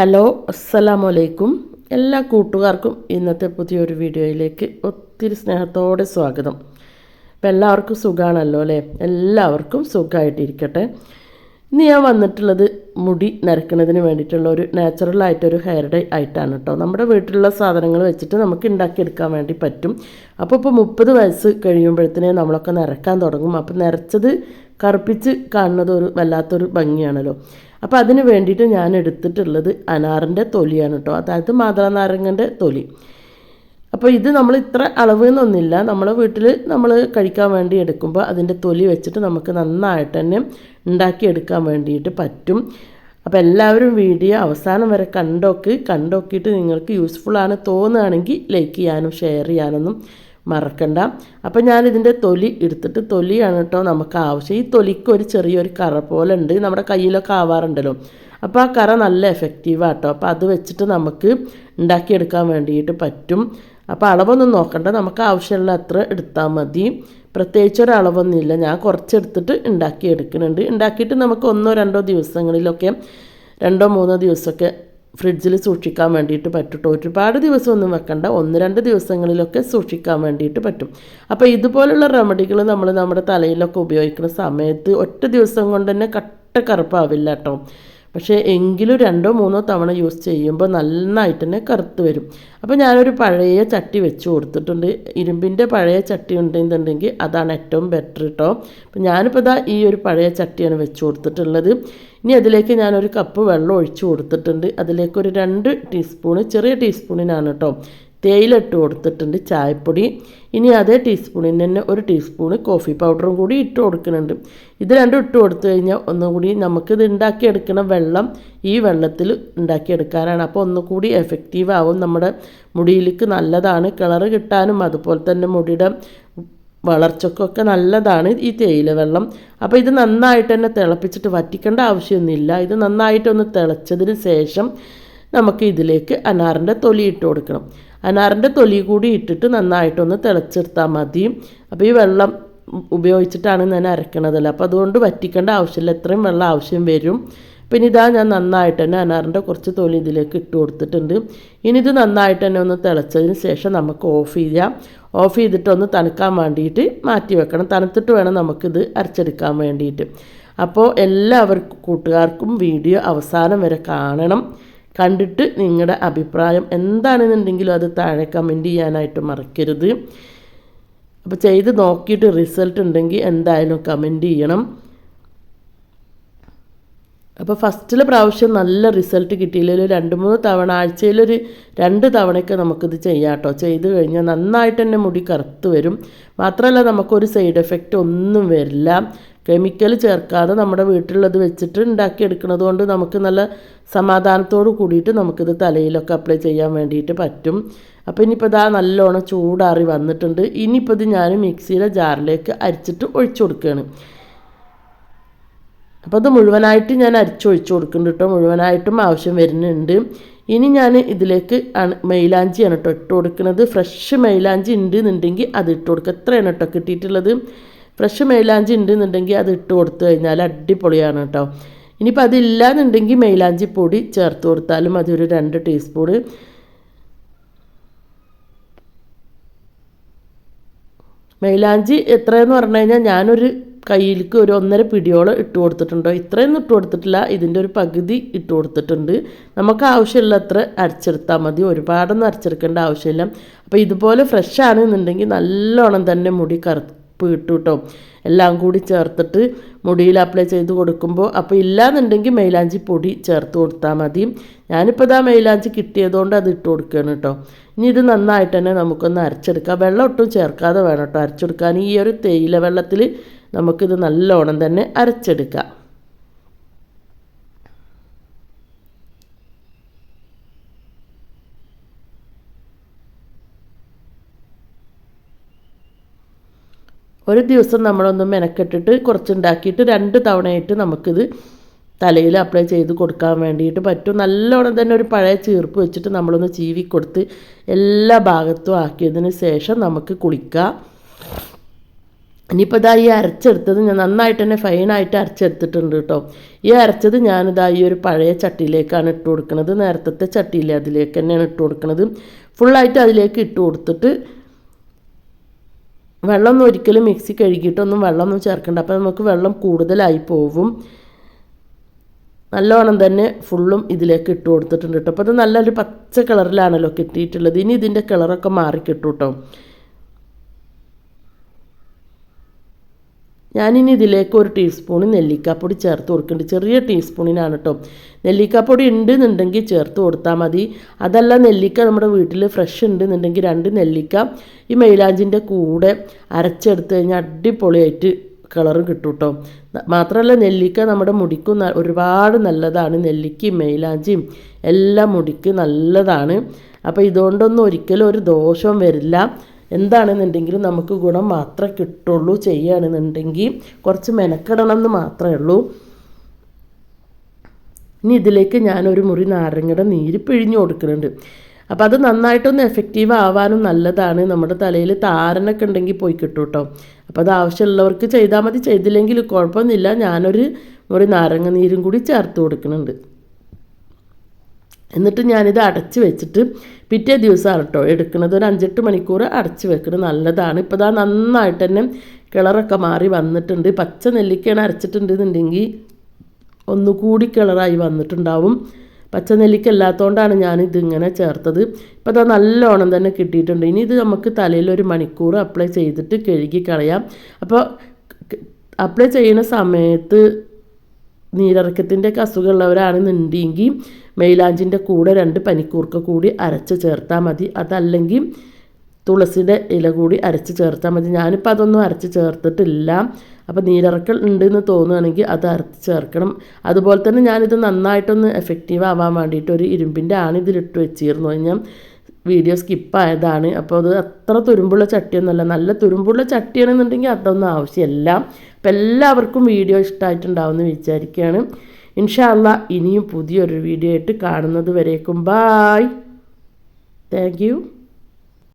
Hello അസ്സലാമു അലൈക്കും എല്ലാ കൂട്ടുകാർക്കും ഇന്നത്തെ പുതിയൊരു വീഡിയോയിലേക്ക് ഒത്തിരി സ്നേഹത്തോടെ സ്വാഗതം. അപ്പം എല്ലാവർക്കും സുഖമാണല്ലോ അല്ലേ? എല്ലാവർക്കും സുഖമായിട്ടിരിക്കട്ടെ ഇന്ന് ഞാൻ വന്നിട്ടുള്ളത് മുടി നരക്കുന്നതിന് വേണ്ടിയിട്ടുള്ള ഒരു നാച്ചുറൽ ആയിട്ടൊരു ഹെയർ ഡൈ ആയിട്ടാണ് കേട്ടോ നമ്മുടെ വീട്ടിലുള്ള സാധനങ്ങൾ വെച്ചിട്ട് നമുക്ക് ഉണ്ടാക്കിയെടുക്കാൻ വേണ്ടി പറ്റും. അപ്പോൾ ഇപ്പോൾ മുപ്പത് വയസ്സ് കഴിയുമ്പോഴത്തേനെ നമ്മളൊക്കെ നിരക്കാൻ തുടങ്ങും. അപ്പോൾ നിറച്ചത് കറുപ്പിച്ച് കാണുന്നത് ഒരു വല്ലാത്തൊരു ഭംഗിയാണല്ലോ. അപ്പോൾ അതിന് വേണ്ടിയിട്ട് ഞാൻ എടുത്തിട്ടുള്ളത് അനാറിന്റെ തൊലിയാണ് കേട്ടോ. അതായത് മാതളനാരങ്ങന്റെ തൊലി. അപ്പോൾ ഇത് നമ്മൾ ഇത്ര അളവ് എന്നൊന്നുമില്ല നമ്മളെ വീട്ടിൽ നമ്മൾ കഴിക്കാൻ വേണ്ടി എടുക്കുമ്പോൾ അതിന്റെ തൊലി വെച്ചിട്ട് നമുക്ക് നന്നായിട്ട് തന്നെ ഉണ്ടാക്കിയെടുക്കാൻ വേണ്ടിയിട്ട് പറ്റും. അപ്പോൾ എല്ലാവരും വീഡിയോ അവസാനം വരെ കണ്ടോക്ക്. കണ്ടോക്കിയിട്ട് നിങ്ങൾക്ക് യൂസ്ഫുള്ളാണ് തോന്നുകയാണെങ്കിൽ ലൈക്ക് ചെയ്യാനും ഷെയർ ചെയ്യാനൊന്നും മറക്കണ്ട. അപ്പോൾ ഞാനിതിന്റെ തൊലി എടുത്തിട്ട് തൊലിയാണ് കേട്ടോ നമുക്ക് ആവശ്യം. ഈ തൊലിക്ക് ഒരു ചെറിയൊരു കറ പോലെ ഉണ്ട് നമ്മുടെ കയ്യിലൊക്കെ ആവാറുണ്ടല്ലോ. അപ്പോൾ ആ കറ നല്ല എഫക്റ്റീവാണ് കേട്ടോ അപ്പോൾ അത് വെച്ചിട്ട് നമുക്ക് ഉണ്ടാക്കിയെടുക്കാൻ വേണ്ടിയിട്ട് പറ്റും. അപ്പോൾ അളവൊന്നും നോക്കണ്ട. നമുക്ക് ആവശ്യമുള്ള അത്ര എടുത്താൽ മതി. പ്രത്യേകിച്ച് ഒരു അളവൊന്നുമില്ല ഞാൻ കുറച്ചെടുത്തിട്ട് ഉണ്ടാക്കി എടുക്കുന്നുണ്ട് ഉണ്ടാക്കിയിട്ട് നമുക്ക് ഒന്നോ രണ്ടോ ദിവസങ്ങളിലൊക്കെ രണ്ടോ മൂന്നോ ദിവസമൊക്കെ ഫ്രിഡ്ജിൽ സൂക്ഷിക്കാൻ വേണ്ടിയിട്ട് പറ്റും. ഒരുപാട് ദിവസമൊന്നും വെക്കണ്ട. ഒന്ന് രണ്ട് ദിവസങ്ങളിലൊക്കെ സൂക്ഷിക്കാൻ വേണ്ടിയിട്ട് പറ്റും. അപ്പോൾ ഇതുപോലുള്ള റെമഡികൾ നമ്മൾ നമ്മുടെ തലയിലൊക്കെ ഉപയോഗിക്കുന്ന സമയത്ത് ഒറ്റ ദിവസം കൊണ്ട് തന്നെ കട്ട കറുപ്പാവില്ല കേട്ടോ പക്ഷേ എങ്കിലും രണ്ടോ മൂന്നോ തവണ യൂസ് ചെയ്യുമ്പോൾ നന്നായിട്ട് തന്നെ കറുത്ത് വരും. അപ്പോൾ ഞാനൊരു പഴയ ചട്ടി വെച്ച് കൊടുത്തിട്ടുണ്ട്. ഇരുമ്പിന്റെ പഴയ ചട്ടി ഉണ്ടെന്നുണ്ടെങ്കിൽ അതാണ് ഏറ്റവും ബെറ്റർ കേട്ടോ അപ്പോൾ ഞാനിപ്പോൾ ഇതാ ഈ ഒരു പഴയ ചട്ടിയാണ് വെച്ച് കൊടുത്തിട്ടുള്ളത്. ഇനി അതിലേക്ക് ഞാനൊരു കപ്പ് വെള്ളം ഒഴിച്ച് കൊടുത്തിട്ടുണ്ട്. അതിലേക്ക് ഒരു രണ്ട് ടീസ്പൂണ് ചെറിയ ടീസ്പൂണിനാണ് കേട്ടോ തേയില ഇട്ട് കൊടുത്തിട്ടുണ്ട് ചായപ്പൊടി. ഇനി അതേ ടീസ്പൂണിന് തന്നെ ഒരു ടീസ്പൂണ് കോഫി പൗഡറും കൂടി ഇട്ട് കൊടുക്കുന്നുണ്ട്. ഇത് രണ്ടും ഇട്ട് കൊടുത്തു കഴിഞ്ഞാൽ ഒന്നുകൂടി നമുക്കിത് ഉണ്ടാക്കിയെടുക്കുന്ന വെള്ളം ഈ വെള്ളത്തിൽ ഉണ്ടാക്കിയെടുക്കാനാണ്. അപ്പോൾ ഒന്നുകൂടി എഫക്റ്റീവ് ആവും. നമ്മുടെ മുടിയിലേക്ക് നല്ലതാണ്. കളറ് കിട്ടാനും അതുപോലെ തന്നെ മുടിയുടെ വളർച്ചക്കൊക്കെ നല്ലതാണ് ഈ തേയില വെള്ളം. അപ്പോൾ ഇത് നന്നായിട്ട് തന്നെ തിളപ്പിച്ചിട്ട് വറ്റിക്കേണ്ട ആവശ്യമൊന്നുമില്ല. ഇത് നന്നായിട്ടൊന്ന് തിളച്ചതിന് ശേഷം നമുക്ക് ഇതിലേക്ക് അനാറിന്റെ തൊലി ഇട്ട് കൊടുക്കണം. അനാറിന്റെ തൊലി കൂടി ഇട്ടിട്ട് നന്നായിട്ടൊന്ന് തിളച്ചെടുത്താൽ മതി. അപ്പോൾ ഈ വെള്ളം ഉപയോഗിച്ചിട്ടാണ് ഞാൻ അരക്കണതല്ല അപ്പോൾ അതുകൊണ്ട് വറ്റിക്കേണ്ട ആവശ്യമില്ല. എത്രയും വെള്ളം ആവശ്യം വരും. പിന്നെ ഇതാ ഞാൻ നന്നായിട്ട് തന്നെ അനാറിന്റെ കുറച്ച് തൊലി ഇതിലേക്ക് ഇട്ട് കൊടുത്തിട്ടുണ്ട്. ഇനി ഇത് നന്നായിട്ട് തന്നെ ഒന്ന് തിളച്ചതിന് ശേഷം നമുക്ക് ഓഫ് ചെയ്യാം. ഓഫ് ചെയ്തിട്ട് ഒന്ന് തണുക്കാൻ വേണ്ടിയിട്ട് മാറ്റി വെക്കണം. തണുത്തിട്ട് വേണം നമുക്കിത് അരച്ചെടുക്കാൻ വേണ്ടിയിട്ട്. അപ്പോൾ എല്ലാവർക്കും കൂട്ടുകാർക്കും വീഡിയോ അവസാനം വരെ കാണണം. കണ്ടിട്ട് നിങ്ങളുടെ അഭിപ്രായം എന്താണെന്നുണ്ടെങ്കിലും അത് താഴെ കമന്റ് ചെയ്യാനായിട്ട് മറക്കരുത്. അപ്പോൾ ചെയ്ത് നോക്കിയിട്ട് റിസൾട്ട് ഉണ്ടെങ്കിൽ എന്തായാലും കമന്റ് ചെയ്യണം. അപ്പോൾ ഫസ്റ്റിലെ പ്രാവശ്യം നല്ല റിസൾട്ട് കിട്ടിയില്ലെങ്കിൽ രണ്ട് മൂന്ന് തവണ ആഴ്ചയിലൊരു രണ്ട് തവണയൊക്കെ നമുക്കിത് ചെയ്യാം കേട്ടോ. ചെയ്ത് കഴിഞ്ഞാൽ നന്നായിട്ട് തന്നെ മുടി കറുത്ത് വരും. മാത്രമല്ല നമുക്കൊരു സൈഡ് എഫക്റ്റ് ഒന്നും വരില്ല. കെമിക്കൽ ചേർക്കാതെ നമ്മുടെ വീട്ടിലുള്ളത് വെച്ചിട്ട് ഉണ്ടാക്കിയെടുക്കുന്നത് കൊണ്ട് നമുക്ക് നല്ല സമാധാനത്തോട് കൂടിയിട്ട് നമുക്കിത് തലയിലൊക്കെ അപ്ലൈ ചെയ്യാൻ വേണ്ടിയിട്ട് പറ്റും. അപ്പോൾ ഇനിയിപ്പോൾ ഇതാ നല്ലോണം ചൂടാറി വന്നിട്ടുണ്ട്. ഇനിയിപ്പോൾ ഇത് ഞാൻ മിക്സിയുടെ ജാറിലേക്ക് അരിച്ചിട്ട് ഒഴിച്ചു കൊടുക്കുകയാണ്. അപ്പോൾ അത് മുഴുവനായിട്ട് ഞാൻ അരിച്ചൊഴിച്ച് കൊടുക്കുന്നുണ്ട് കേട്ടോ മുഴുവനായിട്ടും ആവശ്യം വരുന്നുണ്ട്. ഇനി ഞാൻ ഇതിലേക്ക് മൈലാഞ്ചിയാണ് കേട്ടോ ഇട്ട് കൊടുക്കുന്നത്. ഫ്രഷ് മൈലാഞ്ചി ഉണ്ട് എന്നുണ്ടെങ്കിൽ അത് ഇട്ട് കൊടുക്കുക. എത്രയാണ് കേട്ടോ കിട്ടിയിട്ടുള്ളത്. ഫ്രഷ് മൈലാഞ്ചി ഉണ്ട് എന്നുണ്ടെങ്കിൽ അത് ഇട്ട് കൊടുത്തു കഴിഞ്ഞാൽ അടിപൊളിയാണ് കേട്ടോ ഇനിയിപ്പോൾ അതില്ല എന്നുണ്ടെങ്കിൽ മൈലാഞ്ചി പൊടി ചേർത്ത് കൊടുത്താലും അതൊരു രണ്ട് ടീസ്പൂണ് മൈലാഞ്ചി എത്രയെന്ന് പറഞ്ഞു കഴിഞ്ഞാൽ ഞാനൊരു കയ്യിലേക്ക് ഒരു ഒന്നര പിടിയോളം ഇട്ട് കൊടുത്തിട്ടുണ്ടോ? ഇത്രയൊന്നും ഇട്ട് കൊടുത്തിട്ടില്ല. ഇതിന്റെ ഒരു പകുതി ഇട്ട് കൊടുത്തിട്ടുണ്ട്. നമുക്ക് ആവശ്യമുള്ള അത്ര അരച്ചെടുത്താൽ മതി. ഒരുപാടൊന്നും അരച്ചെടുക്കേണ്ട ആവശ്യമില്ല. അപ്പോൾ ഇതുപോലെ ഫ്രഷ് ആണെന്നുണ്ടെങ്കിൽ നല്ലോണം തന്നെ മുടി കറുപ്പ് കിട്ടും കേട്ടോ എല്ലാം കൂടി ചേർത്തിട്ട് മുടിയിൽ അപ്ലൈ ചെയ്ത് കൊടുക്കുമ്പോൾ അപ്പോൾ ഇല്ലാന്നുണ്ടെങ്കിൽ മൈലാഞ്ചി പൊടി ചേർത്ത് കൊടുത്താൽ മതി. ഞാനിപ്പോൾ ഇതാ മൈലാഞ്ചി കിട്ടിയതുകൊണ്ട് അത് ഇട്ട് കൊടുക്കുകയാണ് കേട്ടോ ഇനി ഇത് നന്നായിട്ട് തന്നെ നമുക്കൊന്ന് അരച്ചെടുക്കാം. വെള്ളം ഒട്ടും ചേർക്കാതെ വേണം കേട്ടോ അരച്ചെടുക്കാൻ. ഈ ഒരു തേയില വെള്ളത്തിൽ നമുക്കിത് നല്ലോണം തന്നെ അരച്ചെടുക്കാം. ഒരു ദിവസം നമ്മളൊന്ന് മെനക്കെട്ടിട്ട് കുറച്ചുണ്ടാക്കിയിട്ട് രണ്ട് തവണയായിട്ട് നമുക്കിത് തലയിൽ അപ്ലൈ ചെയ്ത് കൊടുക്കാൻ വേണ്ടിയിട്ട് പറ്റും. നല്ലോണം തന്നെ ഒരു പഴയ ചീർപ്പ് വെച്ചിട്ട് നമ്മളൊന്ന് ചീവി കൊടുത്ത് എല്ലാ ഭാഗത്തും ആക്കിയതിന് ശേഷം നമുക്ക് കുളിക്കാം. ഇനിയിപ്പോൾ ഇതാ ഈ അരച്ചെടുത്തത് ഞാൻ നന്നായിട്ട് തന്നെ ഫൈനായിട്ട് അരച്ചെടുത്തിട്ടുണ്ട് കേട്ടോ ഈ അരച്ചത് ഞാനിതാ ഈ ഒരു പഴയ ചട്ടിയിലേക്കാണ് ഇട്ട് കൊടുക്കുന്നത്. നേരത്തെ ചട്ടിയിലെ അതിലേക്ക് തന്നെയാണ് ഇട്ട് കൊടുക്കുന്നത്. ഫുള്ളായിട്ട് അതിലേക്ക് ഇട്ട് കൊടുത്തിട്ട് വെള്ളമൊന്നും ഒരിക്കലും മിക്സി കഴുകിയിട്ടൊന്നും വെള്ളമൊന്നും ചേർക്കണ്ട. അപ്പോൾ നമുക്ക് വെള്ളം കൂടുതലായി പോവും. നല്ലോണം തന്നെ ഫുള്ളും ഇതിലേക്ക് ഇട്ട് കൊടുത്തിട്ടുണ്ട് കേട്ടോ അപ്പോൾ അത് നല്ലൊരു പച്ച കളറിലാണല്ലോ കിട്ടിയിട്ടുള്ളത്. ഇനി ഇതിന്റെ കളറൊക്കെ മാറി കിട്ടും കേട്ടോ ഞാനിനി ഇതിലേക്ക് ഒരു ടീസ്പൂൺ നെല്ലിക്കാപ്പൊടി ചേർത്ത് കൊടുക്കുന്നുണ്ട്. ചെറിയ ടീസ്പൂണിനാണ് കേട്ടോ നെല്ലിക്കാപ്പൊടി ഉണ്ട് എന്നുണ്ടെങ്കിൽ ചേർത്ത് കൊടുത്താൽ മതി. അതല്ല നെല്ലിക്ക നമ്മുടെ വീട്ടിൽ ഫ്രഷ് ഉണ്ട് എന്നുണ്ടെങ്കിൽ രണ്ട് നെല്ലിക്ക ഈ മൈലാഞ്ചിന്റെ കൂടെ അരച്ചെടുത്ത് കഴിഞ്ഞാൽ അടിപൊളിയായിട്ട് കളറ് കിട്ടും കേട്ടോ മാത്രമല്ല നെല്ലിക്ക നമ്മുടെ മുടിക്കും ഒരുപാട് നല്ലതാണ്. നെല്ലിക്കയും മൈലാഞ്ചിയും എല്ലാം മുടിക്ക് നല്ലതാണ്. അപ്പോൾ ഇതുകൊണ്ടൊന്നും ഒരിക്കലും ഒരു ദോഷവും വരില്ല. എന്താണെന്നുണ്ടെങ്കിൽ നമുക്ക് ഗുണം മാത്രമേ കിട്ടുള്ളൂ ചെയ്യുകയാണെന്നുണ്ടെങ്കിൽ കുറച്ച് മെനക്കെടണം എന്ന് മാത്രമേ ഉള്ളൂ. ഇനി ഇതിലേക്ക് ഞാനൊരു മുറി നാരങ്ങയുടെ നീര് പിഴിഞ്ഞു കൊടുക്കുന്നുണ്ട്. അപ്പോൾ അത് നന്നായിട്ടൊന്ന് എഫക്റ്റീവ് ആവാനും നല്ലതാണ്. നമ്മുടെ തലയിൽ താരനൊക്കെ ഉണ്ടെങ്കിൽ പോയി കിട്ടും കേട്ടോ അപ്പോൾ അത് ആവശ്യമുള്ളവർക്ക് ചെയ്താൽ മതി. ചെയ്തില്ലെങ്കിൽ കുഴപ്പമൊന്നുമില്ല. ഞാനൊരു ഒരു നാരങ്ങ നീരും കൂടി ചേർത്ത് കൊടുക്കുന്നുണ്ട്. എന്നിട്ട് ഞാനിത് അടച്ച് വെച്ചിട്ട് പിറ്റേ ദിവസമാണ് കേട്ടോ എടുക്കുന്നത്. ഒരു അഞ്ചെട്ട് മണിക്കൂർ അടച്ച് വെക്കുന്നത്. നല്ലതാണ്. ഇപ്പോൾ ഇതാ നന്നായിട്ട് തന്നെ കിളറൊക്കെ മാറി വന്നിട്ടുണ്ട്. പച്ച നെല്ലിക്കയാണ് അരച്ചിട്ടുണ്ടെന്നുണ്ടെങ്കിൽ ഒന്നുകൂടി കിളറായി വന്നിട്ടുണ്ടാവും. പച്ച നെല്ലിക്ക അല്ലാത്തതുകൊണ്ടാണ് ഞാനിതിങ്ങനെ ചേർത്തത്. ഇപ്പോൾ അത് നല്ലോണം തന്നെ കിട്ടിയിട്ടുണ്ട്. ഇനി ഇത് നമുക്ക് തലയിൽ ഒരു മണിക്കൂർ അപ്ലൈ ചെയ്തിട്ട് കഴുകി കളയാം. അപ്പോൾ അപ്ലൈ ചെയ്യുന്ന സമയത്ത് നീരിറക്കത്തിന്റെ അസുഖമുള്ളവരാണെന്നുണ്ടെങ്കിൽ മെയിലാഞ്ചിന്റെ കൂടെ രണ്ട് പനിക്കൂർക്ക കൂടി അരച്ച് ചേർത്താൽ മതി. അതല്ലെങ്കിൽ തുളസിയുടെ ഇല കൂടി അരച്ച് ചേർത്താൽ മതി. ഞാനിപ്പോൾ അതൊന്നും അരച്ച് ചേർത്തിട്ടില്ല. അപ്പോൾ നീരിറക്കൽ ഉണ്ടെന്ന് തോന്നുകയാണെങ്കിൽ അത് അരത്ത് ചേർക്കണം അതുപോലെ തന്നെ ഞാനിത് നന്നായിട്ടൊന്ന് എഫക്റ്റീവ് ആവാൻ വേണ്ടിയിട്ട് ഒരു ഇരുമ്പിന്റെ ആണ് ഇതിലിട്ട് വെച്ചിരുന്നു. ഞാൻ വീഡിയോ സ്കിപ്പായതാണ് അപ്പോൾ അത് അത്ര തുരുമ്പുള്ള ചട്ടിയൊന്നുമല്ല. നല്ല തുരുമ്പുള്ള ചട്ടിയാണെന്നുണ്ടെങ്കിൽ അതൊന്നും ആവശ്യമില്ല. അപ്പം എല്ലാവർക്കും വീഡിയോ ഇഷ്ടമായിട്ടുണ്ടാവുമെന്ന് വിചാരിക്കുകയാണ്. ഇൻഷാല്ല ഇനിയും പുതിയൊരു വീഡിയോ ആയിട്ട് കാണുന്നത് വരേക്കും. Bye thank